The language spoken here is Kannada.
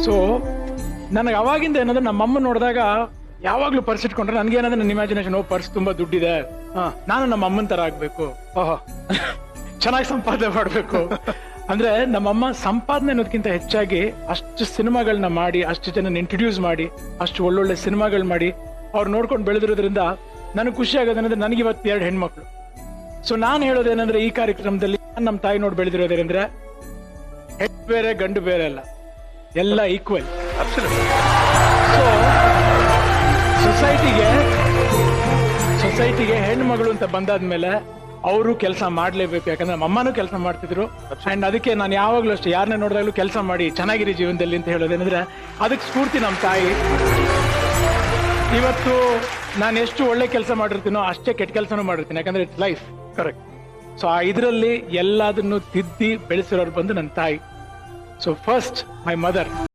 ಸೊ ನನಗೆ ಅವಾಗಿಂದ ಏನಂದ್ರೆ ನಮ್ಮ ಅಮ್ಮ ನೋಡಿದಾಗ ಯಾವಾಗ್ಲೂ ಪರ್ಸ್ ಇಟ್ಕೊಂಡ್ರೆ ನನ್ಗೆ ಏನಂದ್ರೆ ನನ್ನ ಇಮ್ಯಾಜಿನೇಷನ್ ಓ ಪರ್ಸ್ ತುಂಬಾ ದುಡ್ಡಿದೆ. ಹಾ. ನಾನು ನಮ್ಮ ಅಮ್ಮನ ತರ ಆಗ್ಬೇಕು. ಓಹೋ. ಚೆನ್ನಾಗಿ ಸಂಪಾದನೆ ಮಾಡ್ಬೇಕು. ಅಂದ್ರೆ ನಮ್ಮಮ್ಮ ಸಂಪಾದನೆ ಅನ್ನೋದಕ್ಕಿಂತ ಹೆಚ್ಚಾಗಿ ಅಷ್ಟು ಸಿನಿಮಾಗಳನ್ನ ಮಾಡಿ ಅಷ್ಟು ಜನ ಇಂಟ್ರೊಡ್ಯೂಸ್ ಮಾಡಿ ಅಷ್ಟು ಒಳ್ಳೊಳ್ಳೆ ಸಿನಿಮಾಗಳು ಮಾಡಿ ಅವ್ರು ನೋಡ್ಕೊಂಡು ಬೆಳೆದಿರೋದ್ರಿಂದ ನನಗೆ ಖುಷಿ ಆಗೋದೇನಂದ್ರೆ ನನಗೆ ಇವತ್ತು ಎರಡು ಹೆಣ್ಮಕ್ಳು. ಸೊ ನಾನು ಹೇಳೋದೇನಂದ್ರೆ ಈ ಕಾರ್ಯಕ್ರಮದಲ್ಲಿ ನಾನ್ ನಮ್ಮ ತಾಯಿ ನೋಡಿ ಬೆಳೆದಿರೋದೇನೆಂದ್ರೆ ಹೆಣ್ಣು ಬೇರೆ ಗಂಡು ಬೇರೆ ಅಲ್ಲ. ಎಲ್ಲ ಈಕ್ವಲ್ ಸೊ ಸೊಸೈಟಿಗೆ ಸೊಸೈಟಿಗೆ ಹೆಣ್ಣು ಮಗಳು ಅಂತ ಬಂದಾದ್ಮೇಲೆ ಅವರು ಕೆಲಸ ಮಾಡಲೇಬೇಕು. ಯಾಕಂದ್ರೆ ನಮ್ಮ ಅಮ್ಮನೂ ಕೆಲಸ ಮಾಡ್ತಿದ್ರು. ಅಂಡ್ ಅದಕ್ಕೆ ನಾನು ಯಾವಾಗಲೂ ಅಷ್ಟೇ ಯಾರನ್ನೇ ನೋಡಿದಾಗ್ಲೂ ಕೆಲಸ ಮಾಡಿ ಚೆನ್ನಾಗಿರಿ ಜೀವನದಲ್ಲಿ ಅಂತ ಹೇಳೋದೇನಂದ್ರೆ ಅದಕ್ಕೆ ಸ್ಫೂರ್ತಿ ನಮ್ಮ ತಾಯಿ. ಇವತ್ತು ನಾನು ಎಷ್ಟು ಒಳ್ಳೆ ಕೆಲಸ ಮಾಡಿರ್ತೀನೋ ಅಷ್ಟೇ ಕೆಟ್ಟ ಕೆಲಸನೂ ಮಾಡಿರ್ತೀನಿ. ಯಾಕಂದ್ರೆ ಇಟ್ಸ್ ಲೈಫ್ ಕರೆಕ್ಟ್ ಸೊ ಆ ಇದರಲ್ಲಿ ಎಲ್ಲದನ್ನು ತಿದ್ದಿ ಬೆಳೆಸಿರೋರು ಬಂದು ನನ್ನ ತಾಯಿ. So first, my mother.